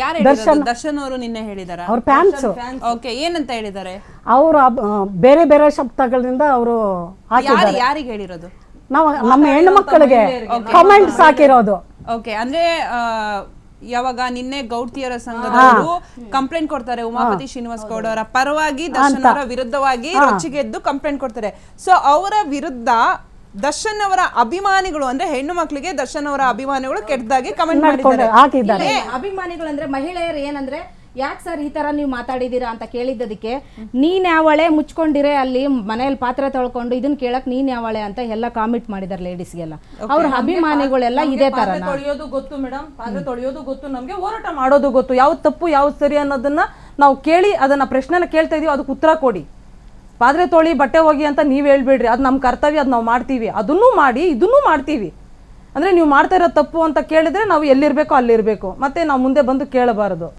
ಯಾರು ಹೇಳಿದ್ರು ದರ್ಶನ್. ಅವರು ನಿನ್ನೆ ಹೇಳಿದಾರ? ಅವ್ರ ಫ್ಯಾನ್ಸ್ ಓಕೆ ಏನಂತ ಹೇಳಿದ್ದಾರೆ ಅವರು ಬೇರೆ ಬೇರೆ ಶಬ್ದಗಳಿಂದ ಅವರು ಯಾರು ಯಾರಿಗೆ ಹೇಳಿರೋದು? ನಾವು ನಮ್ಮ ಹೆಣ್ಣು ಮಕ್ಕಳಿಗೆ ಕಮೆಂಟ್ಸ್ ಹಾಕಿರೋದು. ಓಕೆ ಅಂದ್ರೆ ಯಾವಾಗ ನಿನ್ನೆ ಗೌಡ್ತಿಯರ ಸಂಘದವರು ಕಂಪ್ಲೇಂಟ್ ಕೊಡ್ತಾರೆ. ಉಮಾಪತಿ ಶ್ರೀನಿವಾಸ್ ಗೌಡ ಅವರ ಪರವಾಗಿ ದರ್ಶನ್ ಅವರ ವಿರುದ್ಧವಾಗಿ ರೊಚ್ಚಿಗೆದ್ದು ಕಂಪ್ಲೇಂಟ್ ಕೊಡ್ತಾರೆ. ಸೊ ಅವರ ವಿರುದ್ಧ ದರ್ಶನ್ ಅವರ ಅಭಿಮಾನಿಗಳು ಅಂದ್ರೆ ಹೆಣ್ಣು ಮಕ್ಕಳಿಗೆ ದರ್ಶನ್ ಅವರ ಅಭಿಮಾನಿಗಳು ಕೆಟ್ಟದಾಗಿ ಕಮೆಂಟ್ ಮಾಡಿದ್ದಾರೆ. ಹಾಕಿದ್ದಾರೆ ಅಭಿಮಾನಿಗಳು ಅಂದ್ರೆ ಮಹಿಳೆಯರು ಏನಂದ್ರೆ ಯಾಕೆ ಸರ್ ಈ ತರ ನೀವು ಮಾತಾಡಿದೀರಾ ಅಂತ ಕೇಳಿದ್ದದಕ್ಕೆ ನೀನ್ ಯಾವಳೆ ಮುಚ್ಕೊಂಡಿರೆ ಅಲ್ಲಿ ಮನೆಯಲ್ಲಿ ಪಾತ್ರೆ ತೊಳ್ಕೊಂಡು ಇದನ್ನ ಕೇಳಕ್ ನೀನ್ ಯಾವಳೆ ಅಂತ ಎಲ್ಲ ಕಾಮೆಂಟ್ ಮಾಡಿದಾರೆ ಲೇಡೀಸ್ಗೆಲ್ಲ ಅವ್ರ ಅಭಿಮಾನಿಗಳೆಲ್ಲ ಇದೇ ತರ ಪಾತ್ರೆ ತೊಳೆಯೋದು ಗೊತ್ತು ಮೇಡಮ್ ಪಾತ್ರೆ ತೊಳೆಯೋದು ಗೊತ್ತು. ನಮ್ಗೆ ಹೋರಾಟ ಮಾಡೋದು ಗೊತ್ತು. ಯಾವ್ದು ತಪ್ಪು ಯಾವ್ದು ಸರಿ ಅನ್ನೋದನ್ನ ನಾವು ಕೇಳಿ ಅದನ್ನ ಪ್ರಶ್ನೆನ ಕೇಳ್ತಾ ಇದೀವಿ ಅದಕ್ಕೆ ಉತ್ತರ ಕೊಡಿ. ಪಾತ್ರೆ ತೊಳಿ, ಬಟ್ಟೆ ಹೋಗಿ ಅಂತ ನೀವು ಹೇಳ್ಬೇಡ್ರಿ. ಅದು ನಮ್ಮ ಕರ್ತವ್ಯ, ಅದು ನಾವು ಮಾಡ್ತೀವಿ. ಅದನ್ನೂ ಮಾಡಿ, ಇದನ್ನೂ ಮಾಡ್ತೀವಿ. ಅಂದರೆ ನೀವು ಮಾಡ್ತಾ ಇರೋ ತಪ್ಪು ಅಂತ ಕೇಳಿದ್ರೆ ನಾವು ಎಲ್ಲಿರಬೇಕೋ ಅಲ್ಲಿರಬೇಕು. ಮತ್ತೆ ನಾವು ಮುಂದೆ ಬಂದು ಕೇಳಬಾರದು.